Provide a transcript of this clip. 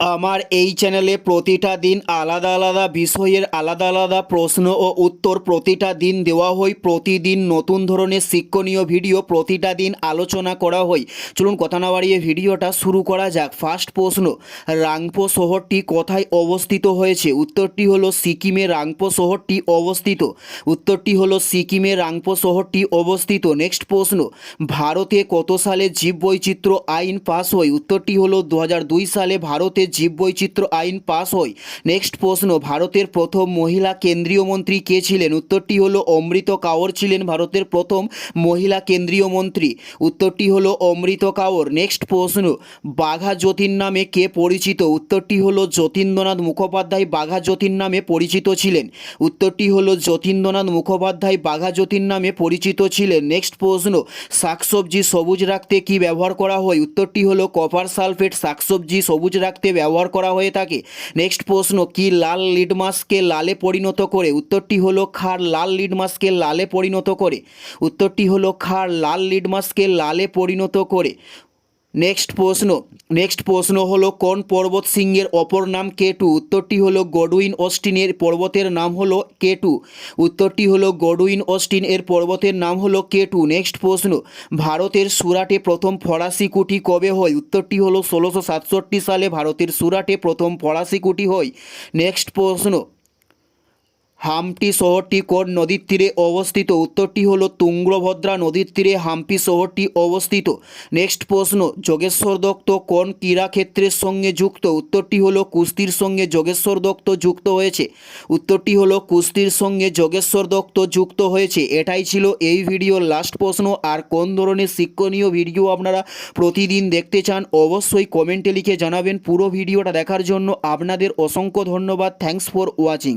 আমার এই চ্যানেলে প্রতিটা দিন আলাদা আলাদা বিষয়ের আলাদা আলাদা প্রশ্ন ও উত্তর প্রতিটা দিন দেওয়া হয়। প্রতিদিন নতুন ধরনের শিক্ষণীয় ভিডিও প্রতিটা দিন আলোচনা করা হয়। চলুন কথা না বাড়িয়ে ভিডিওটা শুরু করা যাক। ফার্স্ট প্রশ্ন, রাংপো শহরটি কোথায় অবস্থিত হয়েছে? উত্তরটি হলো সিকিমে রাংপো শহরটি অবস্থিত। উত্তরটি হলো সিকিমে রাংপো শহরটি অবস্থিত। নেক্সট প্রশ্ন, ভারতে কত সালে জীববৈচিত্র্য আইন পাস হয়? উত্তরটি হলো দু হাজার দুই সালে ভারতে জীববৈচিত্র্য আইন পাস হয় নেক্সট প্রশ্ন, ভারতের প্রথম মহিলা কেন্দ্রীয় মন্ত্রী কে ছিলেন? উত্তরটি হলো, অমৃত কাওর ছিলেন ভারতের প্রথম মহিলা কেন্দ্রীয় মন্ত্রী। উত্তরটি হলো, অমৃত কাওর। নেক্সট প্রশ্ন, বাঘা যতীন নামে কে পরিচিত? উত্তরটি হলো, যতীন্দ্রনাথ মুখোপাধ্যায় বাঘা যতীন নামে পরিচিত ছিলেন। উত্তরটি হলো, যতীন্দ্রনাথ মুখোপাধ্যায় বাঘা যতীন নামে পরিচিত ছিলেন। নেক্সট প্রশ্ন, শাকসবজি সবুজ রাখতে কি ব্যবহার করা হয়? উত্তরটি হলো, কপার সালফেট শাকসবজি সবুজ রাখতে ব্যবহার করা হয়ে থাকে। নেক্সট প্রশ্ন, কি লাল লিডমাসকে লালে পরিণত করে? উত্তরটি হলো খার লাল লিডমাসকে লালে পরিণত করে। উত্তরটি হলো খার লাল লিডমাসকে লালে পরিণত করে। নেক্সট প্রশ্ন নেক্সট প্রশ্ন হলো, কোন পর্বত সিংহের অপর নাম কে টু উত্তরটি হলো গডউইন অস্টিনের পর্বতের নাম হলো কে টু উত্তরটি হলো গডউইন অস্টিন এর পর্বতের নাম হলো কে টু নেক্সট প্রশ্ন, ভারতের সুরাটে প্রথম ফরাসি কুটি কবে হয়? উত্তরটি হলো ষোলোশো সাতষট্টি সালে ভারতের সুরাটে প্রথম ফরাসি কুটি হয়। নেক্সট প্রশ্ন হাম্পটি শহরটি কোন নদীর তীরে অবস্থিত? উত্তরটি হলো তুঙ্গভদ্রা নদীর তীরে হাম্পি শহরটি অবস্থিত। নেক্সট প্রশ্ন, যোগেশ্বর দত্ত কোন ক্রীড়াক্ষেত্রের সঙ্গে যুক্ত? উত্তরটি হলো কুস্তির সঙ্গে যোগেশ্বর দত্ত যুক্ত হয়েছে। উত্তরটি হলো কুস্তির সঙ্গে যোগেশ্বর দত্ত যুক্ত হয়েছে। এটাই ছিল এই ভিডিওর লাস্ট প্রশ্ন। আর কোন ধরনের শিক্ষণীয় ভিডিও আপনারা প্রতিদিন দেখতে চান, অবশ্যই কমেন্টে লিখে জানাবেন পুরো ভিডিওটা দেখার জন্য। আপনাদের অসংখ্য ধন্যবাদ। Thanks for watching